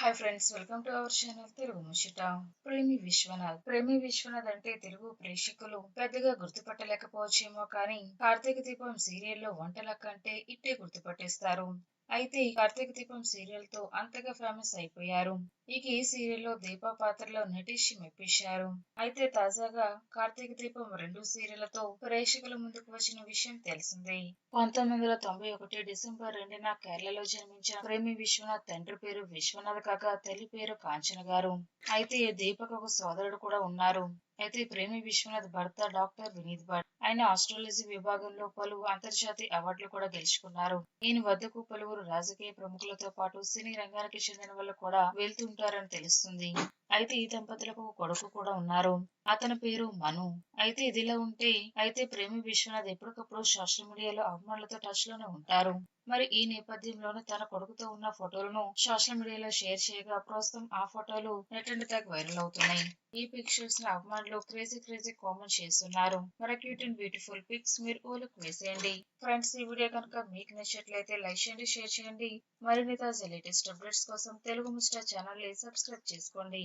Hi friends welcome to our channel Telugu ముషిట ప్రేమి విశ్వనాథ్ ప్రేమి విశ్వనాథ్ అంటే తెలుగు ప్రేక్షకులు. పెద్దగా గుర్తుపట్టలేకపోవచ్చేమో కానీ కార్తీక దీపం సీరియల్లో వంటల కంటే ఇట్టే గుర్తుపట్టేస్తారు. అయితే కార్తీక దీపం సీరియల్తో అంతగా ఫేమస్ అయిపోయారు. ఇక ఈ సీరియల్లో దీపా పాత్రలో నటించి మెప్పించారు. అయితే తాజాగా కార్తీక దీపం రెండు సీరియళ్ళతో ప్రేక్షకుల ముందుకు వచ్చిన విషయం తెలిసిందే. పంతొమ్మిది వందల తొంభై ఒకటి డిసెంబర్ రెండున కేరళలో జన్మించిన ప్రేమి విశ్వనాథ్ తండ్రి పేరు విశ్వనాథ్ కాగా తల్లి పేరు కాంచన గారు. అయితే దీపక్ ఒక సోదరుడు కూడా ఉన్నారు. అయితే ప్రేమి విశ్వనాథ్ భర్త డాక్టర్ వినీత్ భట్. ఆయన ఆస్ట్రాలజీ విభాగంలో పలు అంతర్జాతీయ అవార్డులు కూడా గెలుచుకున్నారు. ఈయన వద్దకు పలువురు రాజకీయ ప్రముఖులతో పాటు సినీ రంగానికి చెందిన వాళ్ళు కూడా వెళ్తుంటారని తెలుస్తుంది. అయితే ఈ దంపతులకు కొడుకు కూడా ఉన్నారు. అతని పేరు మను. అయితే ఇదిలా ఉంటే అయితే ప్రేమి విశ్వనాథ్ ఎప్పటికప్పుడు సోషల్ మీడియాలో అభిమానులతో టచ్లోనే ఉంటారు. మరి ఈ నేపథ్యంలోనే తన కొడుకుతో ఉన్న ఫోటోలను సోషల్ మీడియాలో షేర్ చేయగా ప్రస్తుతం ఆ ఫోటోలు నెట్ అండ్ తాక్ వైరల్ అవుతున్నాయి. ఈ పిక్చర్స్ని అభిమానులు క్రేజీ క్రేజీ కామెంట్ చేస్తున్నారు. మరి క్యూట్ అండ్ బ్యూటిఫుల్ పిక్స్ మీరు ఓలకు వేసేయండి. ఫ్రెండ్స్ ఈ వీడియో కనుక మీకు నచ్చినట్లయితే లైక్ చేయండి షేర్ చేయండి. మరిన్ని తాజా లేటెస్ట్ అప్డేట్స్ కోసం తెలుగు మిస్టర్ ఛానల్ని సబ్స్క్రైబ్ చేసుకోండి.